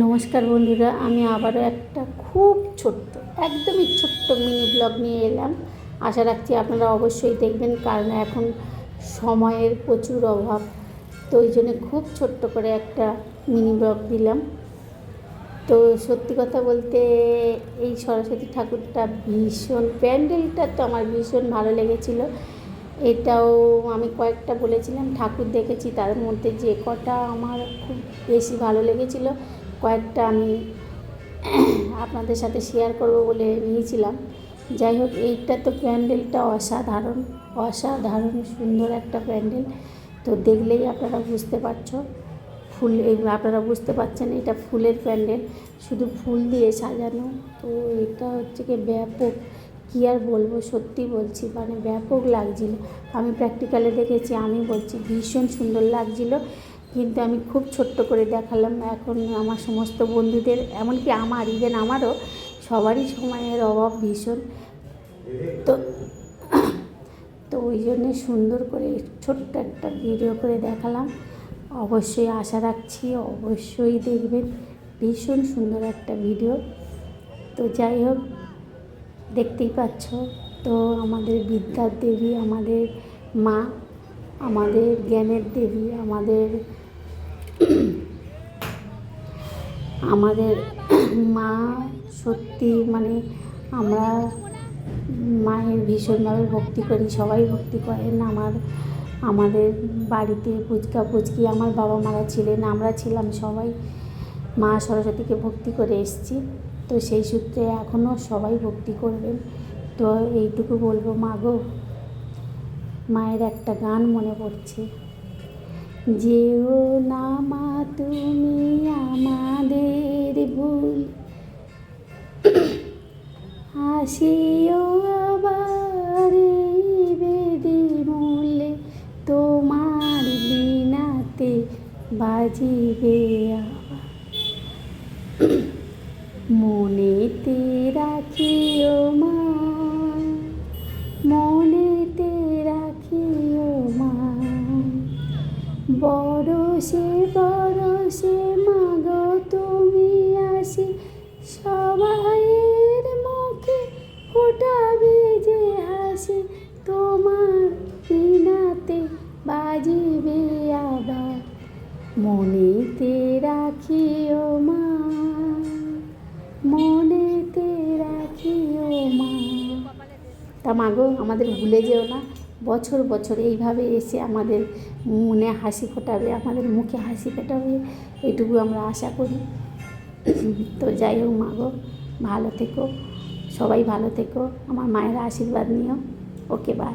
নমস্কার বন্ধুরা, আমি আবারও একটা খুব ছোট্ট, একদমই ছোট্ট মিনি ব্লগ নিয়ে এলাম। আশা রাখছি আপনারা অবশ্যই দেখবেন, কারণ এখন সময়ের প্রচুর অভাব, তো ওই জন্য খুব ছোট্ট করে একটা মিনি ব্লগ দিলাম। তো সত্যি কথা বলতে, এই সরস্বতী ঠাকুরটা ভীষণ, প্যান্ডেলটা তো আমার ভীষণ ভালো লেগেছিলো। এটাও আমি কয়েকটা বলেছিলাম, ঠাকুর দেখেছি, তার মধ্যে যে কটা আমার খুব বেশি ভালো লেগেছিলো কয়েকটা আমি আপনাদের সাথে শেয়ার করব বলে নিয়েছিলাম। যাই হোক, এইটা তো প্যান্ডেলটা অসাধারণ অসাধারণ সুন্দর একটা প্যান্ডেল। তো দেখলেই আপনারা বুঝতে পারছ, ফুল আপনারা বুঝতে পারছেন এটা ফুলের প্যান্ডেল। শুধু ফুল দিয়ে সাজানো, তো এটা হচ্ছে কি ব্যাপক, কী আর বলব, সত্যি বলছি মানে ব্যাপক লাগছিল। আমি প্র্যাকটিক্যালে দেখেছি, আমি বলছি ভীষণ সুন্দর লাগছিল। কিন্তু আমি খুব ছোট্ট করে দেখালাম এখন আমার সমস্ত বন্ধুদের, এমনকি আমার ইভেন আমারও সবারই সময়ের অভাব ভীষণ। তো তো ওই জন্যে সুন্দর করে ছোট্ট একটা ভিডিও করে দেখালাম। অবশ্যই আশা রাখছি অবশ্যই দেখবেন। ভীষণ সুন্দর একটা ভিডিও তো যাই হোক, দেখতেই পাচ্ছ। তো আমাদের বিদ্যার দেবী, আমাদের মা, আমাদের জ্ঞানের দেবী, আমাদের আমাদের মা সত্যি মানে আমরা মায়ের ভীষণভাবে ভক্তি করি, সবাই ভক্তি করেন। আমার, আমাদের বাড়িতে পুচকা পুচকি আমার বাবা মারা ছিলেন, আমরা ছিলাম সবাই। মা সরস্বতীকে ভক্তি করে এসেছি। তো সেই সূত্রে এখনও সবাই ভক্তি করবেন। তো এইটুকু বলব, মা গো, মায়ের একটা গান মনে পড়ছে। যেও না হাসিও আবার বেদি মূলে তোমার বিনাতে বাজিবে মনেতে রাখিও মা, মনেতে রাখিও মা। বরসে বরসে মাগো তুমি আসি সবাইয়ের মনেতে রাখিও মা, মনেতে রাখিও মা। তা মাগো আমাদের ভুলে যেও না, বছর বছর এইভাবে এসে আমাদের মনে হাসি ফোটাবে, আমাদের মুখে হাসি ফোটাবে, এটুকু আমরা আশা করি। তো যাই হোক মাগো ভালো থেকো, সবাই ভালো থেকো, আমার মায়ের আশীর্বাদ নিও। Okay bye